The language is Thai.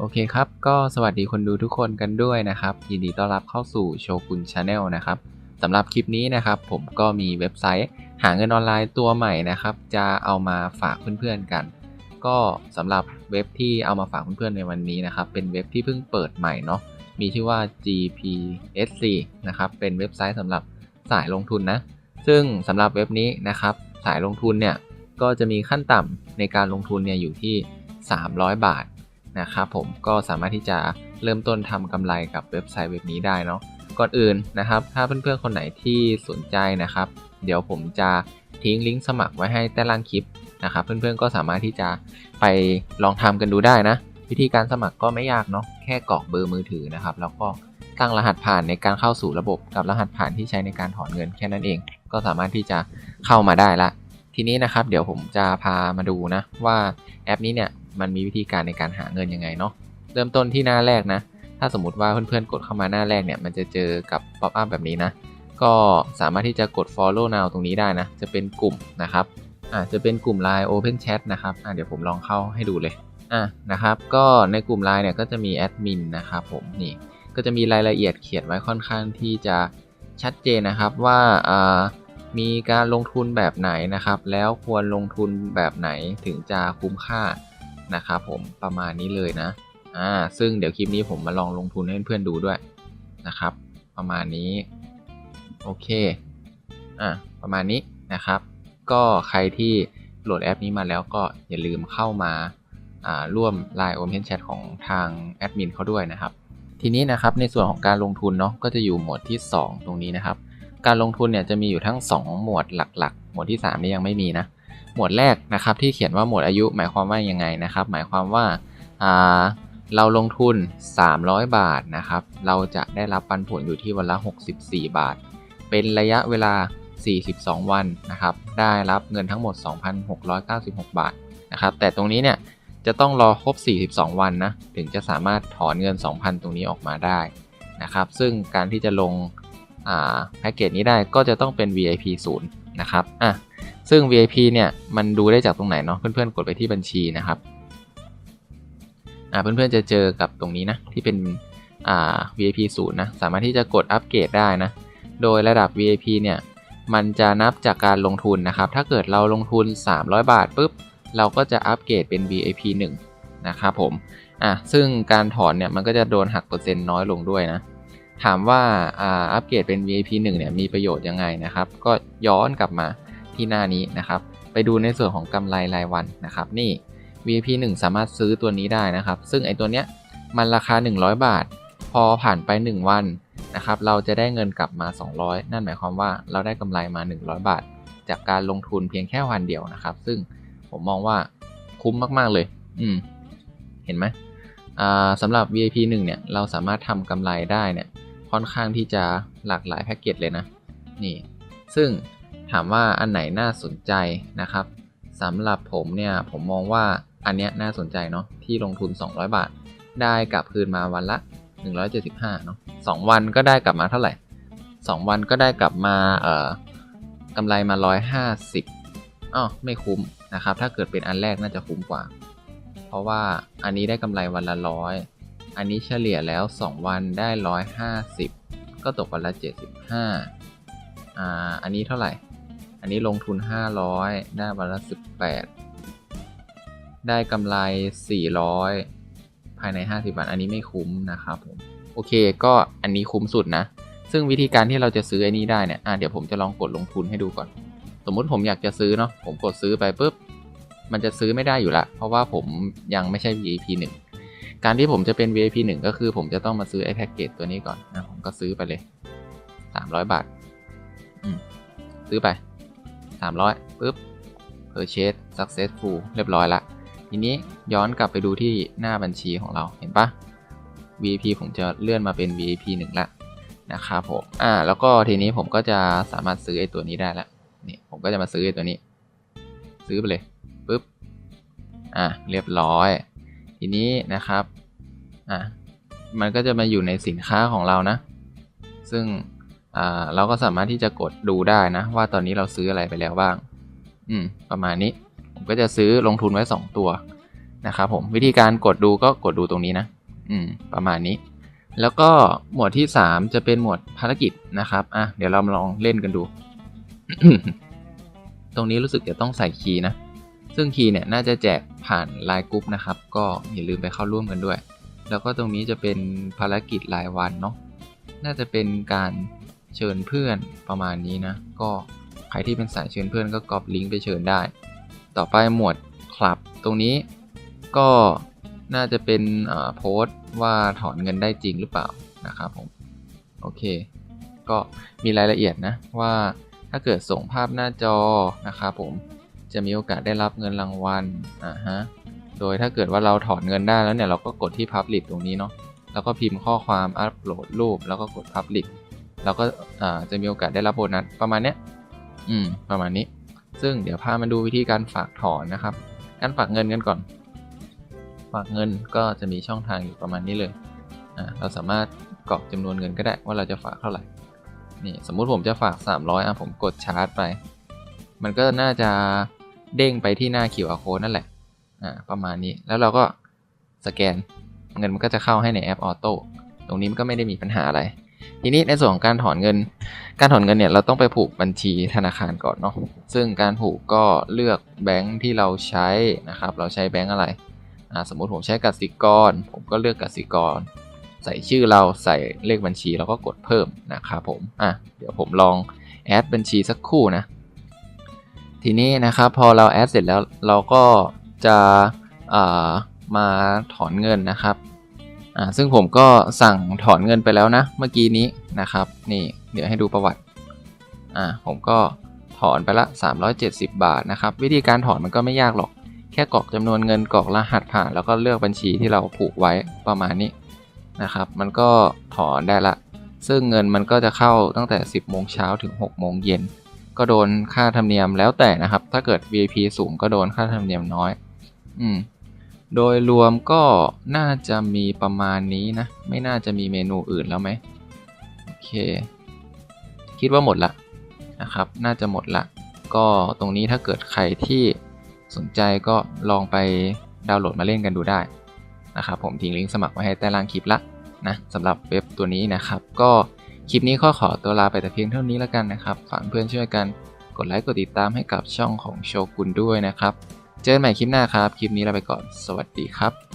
โอเคครับ ก็สวัสดีคนดูทุกคนกันด้วยนะครับ ยินดีต้อนรับเข้าสู่โชกุนชาแนลนะครับสำหรับคลิปนี้นะครับ ผมก็มีเว็บไซต์ หาเงินออนไลน์ตัวใหม่นะครับ จะเอามาฝากเพื่อนๆกัน ก็สำหรับเว็บที่เอามาฝากเพื่อนๆในวันนี้นะครับ เป็นเว็บที่เพิ่งเปิดใหม่เนาะ มีชื่อว่า GPSC นะครับ เป็นเว็บไซต์สำหรับสายลงทุนนะ ซึ่งสำหรับเว็บนี้นะครับ สายลงทุนเนี่ย ก็จะมีขั้นต่ำในการลงทุนเนี่ยอยู่ที่ 300 บาท นะครับผมก็สามารถที่จะเริ่มต้นทำกำไรกับเว็บไซต์เว็บนี้ได้เนาะก่อนอื่นนะครับ ถ้าเพื่อนๆคนไหนที่สนใจนะครับ เดี๋ยวผมจะทิ้งลิงก์สมัครไว้ให้ใต้ล่างคลิปนะครับ เพื่อนๆก็สามารถที่จะไปลองทำกันดูได้นะ วิธีการสมัครก็ไม่ยากเนาะแค่กรอกเบอร์มือถือนะครับ แล้วก็ตั้งรหัสผ่านในการเข้าสู่ระบบกับรหัสผ่านที่ใช้ในการถอนเงินแค่นั้นเอง ก็สามารถที่จะเข้ามาได้ละ ทีนี้นะครับเดี๋ยวผมจะพามาดูนะว่าแอปนี้เนี่ยมันมีวิธีการในการหาเงินยังไงเนาะเริ่มต้นที่หน้าแรกนะ ถ้าสมมติว่าเพื่อนๆกดเข้ามาหน้าแรกเนี่ยมันจะเจอกับป๊อปอัพแบบนี้นะ ก็สามารถที่จะกด follow now ตรงนี้ได้นะ จะเป็นกลุ่มนะครับอ่าจะเป็นกลุ่ม Line Open Chat นะครับอ่าเดี๋ยวผมลองเข้าให้ดูเลยอะนะครับ ก็ในกลุ่ม Line เนี่ยก็จะมีแอดมินนะครับผมนี่ก็จะมีรายละเอียดเขียนไว้ค่อนข้างที่จะชัดเจนนะครับว่าอ่า มีการลงทุนแบบไหนนะครับ แล้วควรลงทุนแบบไหนถึงจะคุ้มค่านะครับผมประมาณนี้เลยนะอ่าซึ่งเดี๋ยวคลิปนี้ผมมาลองลงทุนให้เพื่อนๆดูด้วยนะครับ ประมาณนี้โอเคอ่าประมาณนี้นะครับ ก็ใครที่โหลดแอปนี้มาแล้วก็อย่าลืมเข้ามาอ่าร่วม Line Open Chat ของทางแอดมินเขาด้วยนะครับ ทีนี้นะครับในส่วนของการลงทุนเนาะก็จะอยู่หมวดที่ 2 ตรงนี้นะครับ การลงทุนเนี่ยจะมีอยู่ทั้ง 2 หมวดหลักๆ หมวดที่ 3 นี่ยังไม่มีนะ หมวดแรกนะครับที่เขียนว่าหมวดอายุหมายความว่ายังไงนะครับ หมายความว่าเราลงทุน 300 บาทนะครับ เราจะได้รับปันผลอยู่ที่วันละ 64 บาท เป็นระยะเวลา 42 วันนะครับ ได้รับเงินทั้งหมด 2,696 บาทนะครับ แต่ตรงนี้เนี่ยจะต้องรอครบ 42 วันนะ ถึงจะสามารถถอนเงิน 2,000 ตรงนี้ออกมาได้นะครับ ซึ่งการที่จะลง แพ็กเกจนี้ได้ก็จะต้องเป็น VIP 0นะครับอะซึ่ง VIP เนี่ยมันดูได้จากตรงไหนเนาะเพื่อนๆกดไปที่บัญชีนะครับอ่าเพื่อนๆจะเจอกับตรงนี้นะที่เป็นอ่า VIP 0นะสามารถที่จะกดอัปเกรดได้นะโดยระดับ VIP เนี่ยมันจะนับจากการลงทุนนะครับ ถ้าเกิดเราลงทุน 300 บาทปุ๊บ เราก็จะอัปเกรดเป็น VIP 1นะครับผม อะ ซึ่งการถอนเนี่ย มันก็จะโดนหักเปอร์เซ็นต์น้อยลงด้วยนะ ถามว่าอ่าอัปเกรดเป็น VIP 1เนี่ยมีประโยชน์ยังไงนะครับ ก็ย้อนกลับมาที่หน้านี้นะครับ ไปดูในส่วนของกำไรรายวันนะครับ นี่ VIP 1 สามารถซื้อตัวนี้ได้นะครับ ซึ่งไอตัวเนี้ยมันราคา 100 บาท พอผ่านไป 1 วันนะครับ เราจะได้เงินกลับมา 200 นั่นหมายความว่าเราได้กำไรมา 100 บาท จากการลงทุนเพียงแค่วันเดียวนะครับ ซึ่งผมมองว่าคุ้มมากๆเลย อืม เห็นไหมอ่าสำหรับ VIP 1เนี่ย เราสามารถทำกำไรได้เนี่ย ค่อนข้างที่จะหลากหลายแพ็กเกจเลยนะนี่ซึ่งถามว่าอันไหนน่าสนใจนะครับสำหรับผมเนี่ยผมมองว่าอันเนี้ยน่าสนใจเนาะที่ลงทุน 200 บาท ได้กลับคืนมาวันละ 175เนาะ2วันก็ได้กลับมาเท่าไหร่ 2 วันก็ได้กลับมาเอ่อกำไรมา 150อ๋อไม่คุ้มนะครับ ถ้าเกิดเป็นอันแรกน่าจะคุ้มกว่า เพราะว่าอันนี้ได้กำไรวันละร้อย อันนี้เฉลี่ยแล้ว 2 วันได้ 150 ก็ตกวันละ 75อ่าอันนี้เท่าไหร่ อันนี้ลงทุน 500 ได้วันละ 18 ได้กำไร 400 ภายใน 50บาทอันนี้ไม่คุ้มนะครับผมโอเคก็อันนี้คุ้มสุดนะ ซึ่งวิธีการที่เราจะซื้อไอ้นี้ได้เนี่ยอะเดี๋ยวผมจะลองกดลงทุนให้ดูก่อน สมมุติผมอยากจะซื้อเนาะผมกดซื้อไปปุ๊บมันจะซื้อไม่ได้อยู่ละเพราะว่าผมยังไม่ใช่ VIP 1 การที่ผมจะเป็น VIP 1 ก็คือผมจะต้องมาซื้อไอ้แพ็กเกจตัวนี้ก่อนนะผมก็ซื้อไปเลย 300 บาทซื้อไป 300ปุ๊บ purchase successful เรียบร้อยละ ทีนี้ย้อนกลับไปดูที่หน้าบัญชีของเราเห็นปะ VIP ผมจะเลื่อนมาเป็น VIP 1 ละนะครับผม อ่า แล้วก็ทีนี้ผมก็จะสามารถซื้อไอ้ตัวนี้ได้ละนี่ผมก็จะมาซื้อไอ้ตัวนี้ ซื้อไปเลยปุ๊บ อ่าเรียบร้อย ทีนี้นะครับ อ่ามันก็จะมาอยู่ในสินค้าของเรานะ ซึ่งเราก็สามารถที่จะกดดูได้นะ ว่าตอนนี้เราซื้ออะไรไปแล้วบ้าง อืม ประมาณนี้ ผมก็จะซื้อลงทุนไว้ 2 ตัวนะครับผมวิธีการกดดูก็กดดูตรงนี้นะ อืม ประมาณนี้ แล้วก็หมวดที่ 3 จะเป็นหมวดภารกิจนะครับ อะ เดี๋ยวเรามาลองเล่นกันดู ตรงนี้รู้สึกจะต้องใส่คีย์นะ ซึ่งคีย์เนี่ยน่าจะแจกผ่านไลน์กรุ๊ปนะครับ ก็อย่าลืมไปเข้าร่วมกันด้วย แล้วก็ตรงนี้จะเป็นภารกิจรายวันเนาะน่าจะเป็นการเชิญเพื่อนประมาณนี้นะ ก็ใครที่เป็นสายเชิญเพื่อนก็ก๊อปลิงก์ไปเชิญได้ ต่อไปหมวดคลับ ตรงนี้ก็น่าจะเป็นโพสต์ว่าถอนเงินได้จริงหรือเปล่านะครับผม โอเค ก็มีรายละเอียดนะว่าถ้าเกิดส่งภาพหน้าจอนะครับผมจะมีโอกาสได้รับเงินรางวัลอ่าฮะ โดยถ้าเกิดว่าเราถอนเงินได้แล้วเนี่ยเราก็กดที่ Public ตรงนี้เนาะแล้วก็พิมพ์ข้อความอัปโหลดรูป แล้วก็กด Public เราก็อ่าจะมีโอกาสได้รับโบนัสประมาณเนี้ยอืมประมาณนี้ ซึ่งเดี๋ยวพามาดูวิธีการฝากถอนนะครับ การฝากเงินกันก่อน ฝากเงินก็จะมีช่องทางอยู่ประมาณนี้เลยอ่าเราสามารถกรอกจำนวนเงินก็ได้ว่าเราจะฝากเท่าไหร่นี่สมมุติผมจะฝาก 300อะผมกดชาร์จไป มันก็น่าจะเด้งไปที่หน้า QR code นั่นแหละ อ่าประมาณนี้แล้วเราก็สแกนเงินมันก็จะเข้าให้ในแอปออโต้ตรงนี้มันก็ไม่ได้มีปัญหาอะไร ทีนี้ในส่วนของการถอนเงิน การถอนเงินเนี่ยเราต้องไปผูกบัญชีธนาคารก่อนเนาะซึ่งการผูกก็เลือกแบงค์ที่เราใช้นะครับ เราใช้แบงค์อะไรอ่าสมมุติผมใช้กสิกร ผมก็เลือกกสิกร ใส่ชื่อเราใส่เลขบัญชีแล้วก็กดเพิ่มนะครับผมอะเดี๋ยวผมลองแอดบัญชีสักครู่นะทีนี้นะครับพอเราแอดเสร็จแล้วเราก็ จะมาถอนเงินนะครับซึ่งผมก็สั่งถอนเงินไปแล้วนะ เมื่อกี้นี้นะครับ นี่เดี๋ยวให้ดูประวัติผมก็ถอนไปละ 370 บาทนะครับ วิธีการถอนมันก็ไม่ยากหรอก แค่กรอกจำนวนเงินกรอกรหัสผ่าน แล้วก็เลือกบัญชีที่เราผูกไว้ประมาณนี้นะครับ มันก็ถอนได้ละ ซึ่งเงินมันก็จะเข้าตั้งแต่ 10 โมงเช้าถึง 6 โมงเย็น ก็โดนค่าธรรมเนียมแล้วแต่นะครับ ถ้าเกิด VIP สูงก็โดนค่าธรรมเนียมน้อย อืมโดยรวมก็น่าจะมีประมาณนี้นะ ไม่น่าจะมีเมนูอื่นแล้วไหมโอเค คิดว่าหมดละนะครับ น่าจะหมดละ ก็ตรงนี้ถ้าเกิดใครที่สนใจก็ลองไปดาวน์โหลดมาเล่นกันดูได้นะครับผมทิ้งลิงก์สมัครไว้ให้ใต้ล่างคลิปละนะสำหรับเว็บตัวนี้นะครับ ก็คลิปนี้ก็ขอตัวลาไปแต่เพียงเท่านี้แล้วกันนะครับ ฝากเพื่อนช่วยกันกดไลค์กดติดตามให้กับช่องของโชกุนด้วยนะครับ เจอกันใหม่คลิปหน้าครับ คลิปนี้ลาไปก่อน สวัสดีครับ